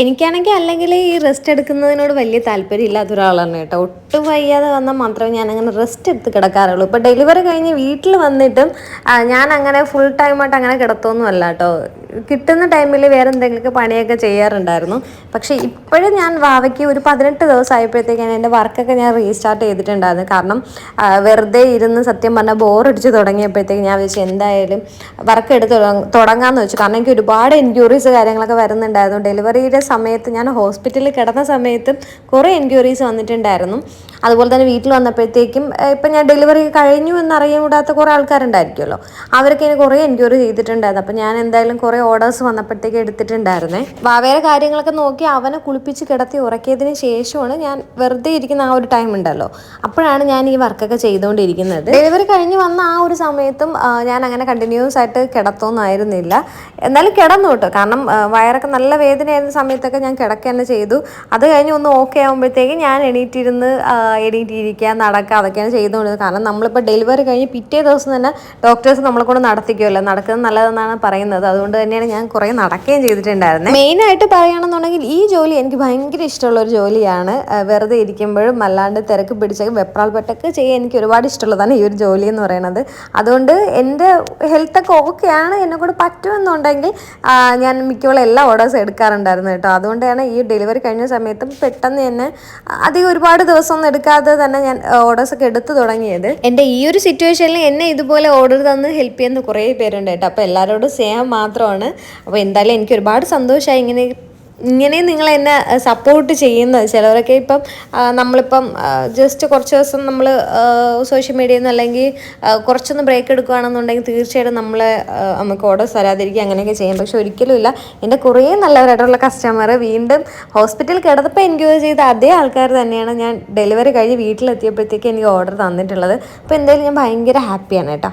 എനിക്കാണെങ്കിൽ അല്ലെങ്കിൽ ഈ റെസ്റ്റ് എടുക്കുന്നതിനോട് വലിയ താല്പര്യം ഇല്ലാത്ത ഒരാളാണ് കേട്ടോ. ഒട്ടും വയ്യാതെ വന്നാൽ മാത്രമേ ഞാൻ അങ്ങനെ റെസ്റ്റ് എടുത്ത് കിടക്കാറുള്ളൂ. ഇപ്പോൾ ഡെലിവറി കഴിഞ്ഞ് വീട്ടിൽ വന്നിട്ടും ഞാൻ അങ്ങനെ ഫുൾ ടൈമായിട്ട് അങ്ങനെ കിടത്തൊന്നും അല്ല കേട്ടോ. കിട്ടുന്ന ടൈമിൽ വേറെ എന്തെങ്കിലുമൊക്കെ പണിയൊക്കെ ചെയ്യാറുണ്ടായിരുന്നു. പക്ഷേ ഇപ്പോഴും ഞാൻ വാവയ്ക്ക് ഒരു പതിനെട്ട് ദിവസം ആയപ്പോഴത്തേക്കാണ് എന്റെ വർക്കൊക്കെ ഞാൻ റീസ്റ്റാർട്ട് ചെയ്തിട്ടുണ്ടായിരുന്നു കാരണം വെറുതെ ഇരുന്ന് സത്യം പറഞ്ഞാൽ ബോറടിച്ച് തുടങ്ങിയപ്പോഴത്തേക്ക് ഞാൻ വെച്ച് എന്തായാലും വർക്ക് എടുത്ത് തുടങ്ങ- തുടങ്ങാമെന്ന് വെച്ചു. കാരണം എനിക്ക് ഒരുപാട് എൻക്വയറീസ് കാര്യങ്ങളൊക്കെ വരുന്നുണ്ടായിരുന്നു. ഡെലിവറിയുടെ സമയത്ത് ഞാൻ ഹോസ്പിറ്റലിൽ കിടന്ന സമയത്തും കുറേ എൻക്വയറീസ് വന്നിട്ടുണ്ടായിരുന്നു. അതുപോലെ തന്നെ വീട്ടിൽ വന്നപ്പോഴത്തേക്കും ഇപ്പം ഞാൻ ഡെലിവറി കഴിഞ്ഞു എന്നറിയാൻ കൂടാത്ത കുറേ ആൾക്കാരുണ്ടായിരിക്കുമല്ലോ. അവരൊക്കെ എനിക്ക് കുറേ എൻക്വയറി ചെയ്തിട്ടുണ്ടായിരുന്നു. അപ്പം ഞാൻ എന്തായാലും കുറേ ഓർഡേഴ്സ് വന്നപ്പോഴത്തേക്ക് എടുത്തിട്ടുണ്ടായിരുന്നേ. വാവയുടെ കാര്യങ്ങളൊക്കെ നോക്കി അവനെ കുളിപ്പിച്ച് കിടത്തി ഉറക്കിയതിന് ശേഷമാണ് ഞാൻ വെറുതെ ഇരിക്കുന്ന ആ ഒരു ടൈം ഉണ്ടല്ലോ. അപ്പോഴാണ് ഞാൻ ഈ വർക്കൊക്കെ ചെയ്തുകൊണ്ടിരിക്കുന്നത്. ഡെലിവറി കഴിഞ്ഞ് വന്ന ആ ഒരു സമയത്തും ഞാൻ അങ്ങനെ കണ്ടിന്യൂസ് ആയിട്ട് കിടത്തോന്നായിരുന്നില്ല. എന്നാലും കിടന്നു കേട്ടോ. കാരണം വയറൊക്കെ നല്ല വേദനയായിരുന്ന സമയത്തൊക്കെ ഞാൻ കിടക്കുക തന്നെ ചെയ്തു. അത് കഴിഞ്ഞ് ഒന്ന് ഓക്കെ ആകുമ്പോഴത്തേക്ക് ഞാൻ എണീറ്റിരുന്ന് എണീറ്റിരിക്കുക നടക്കുക അതൊക്കെയാണ് ചെയ്തുകൊണ്ടിരുന്നത്. കാരണം നമ്മളിപ്പോൾ ഡെലിവറി കഴിഞ്ഞ് പിറ്റേ ദിവസം തന്നെ ഡോക്ടേഴ്സ് നമ്മളെ കൊണ്ട് നടത്തിക്കുമല്ലോ നടക്കുന്നത് നല്ലതെന്നാണ് പറയുന്നത്. അതുകൊണ്ട് തന്നെയാണ് ഞാൻ കുറേ നടക്കുകയും ചെയ്തിട്ടുണ്ടായിരുന്നത് മെയിനായിട്ട് പറയുകയാണെന്നുണ്ടെങ്കിൽ ഈ ജോലി എനിക്ക് ഭയങ്കര ഇഷ്ടമുള്ള ഒരു ജോലിയാണ്. വെറുതെ ഇരിക്കുമ്പോഴും അല്ലാണ്ട് തിരക്ക് പിടിച്ചൊക്കെ വെപ്രാൾപ്പെട്ടൊക്കെ ചെയ്യാൻ എനിക്ക് ഒരുപാട് ഇഷ്ടമുള്ളതാണ് ഈ ഒരു ജോലി എന്ന് പറയുന്നത്. അതുകൊണ്ട് എന്റെ ഹെൽത്തൊക്കെ ഓക്കെയാണ് എന്നെ കൂടെ പറ്റുമെന്നുണ്ടെങ്കിൽ ഞാൻ മിക്കവാറും എല്ലാ ഓർഡേഴ്സും എടുക്കാറുണ്ടായിരുന്നു കേട്ടോ. അതുകൊണ്ടാണ് ഈ ഡെലിവറി കഴിഞ്ഞ സമയത്തും പെട്ടെന്ന് തന്നെ അധികം ഒരുപാട് ദിവസമൊന്നും എടുക്കാതെ തന്നെ ഞാൻ ഓർഡേഴ്സ് ഒക്കെ എടുത്തു തുടങ്ങിയത്. എന്റെ ഈ ഒരു സിറ്റുവേഷനിൽ എന്നെ ഇതുപോലെ ഓർഡർ തന്ന് ഹെൽപ്പ് ചെയ്യുന്ന കുറേ പേരുണ്ട് കേട്ടോ. അപ്പോൾ എല്ലാവരോടും സ്നേഹം മാത്രമാണ്. അപ്പോൾ എന്തായാലും എനിക്ക് ഒരുപാട് സന്തോഷമായി ഇങ്ങനെ ഇങ്ങനെ നിങ്ങൾ എന്നെ സപ്പോർട്ട് ചെയ്യുന്നത്. ചിലവരൊക്കെ ഇപ്പം നമ്മളിപ്പം ജസ്റ്റ് കുറച്ച് ദിവസം നമ്മൾ സോഷ്യൽ മീഡിയയിൽ നിന്ന് അല്ലെങ്കിൽ കുറച്ചൊന്ന് ബ്രേക്ക് എടുക്കുകയാണെന്നുണ്ടെങ്കിൽ തീർച്ചയായിട്ടും നമ്മളെ നമുക്ക് ഓർഡേഴ്സ് തരാതിരിക്കുക അങ്ങനെയൊക്കെ ചെയ്യും. പക്ഷെ ഒരിക്കലും ഇല്ല. എന്റെ കുറേ നല്ലവരായിട്ടുള്ള കസ്റ്റമർ വീണ്ടും ഹോസ്പിറ്റലിൽ കിടന്നപ്പോൾ എൻക്വയറി ചെയ്ത അതേ ആൾക്കാർ തന്നെയാണ് ഞാൻ ഡെലിവറി കഴിഞ്ഞ് വീട്ടിലെത്തിയപ്പോഴത്തേക്ക് എനിക്ക് ഓർഡർ തന്നിട്ടുള്ളത്. അപ്പോൾ എന്തായാലും ഞാൻ ഭയങ്കര ഹാപ്പിയാണ് കേട്ടോ.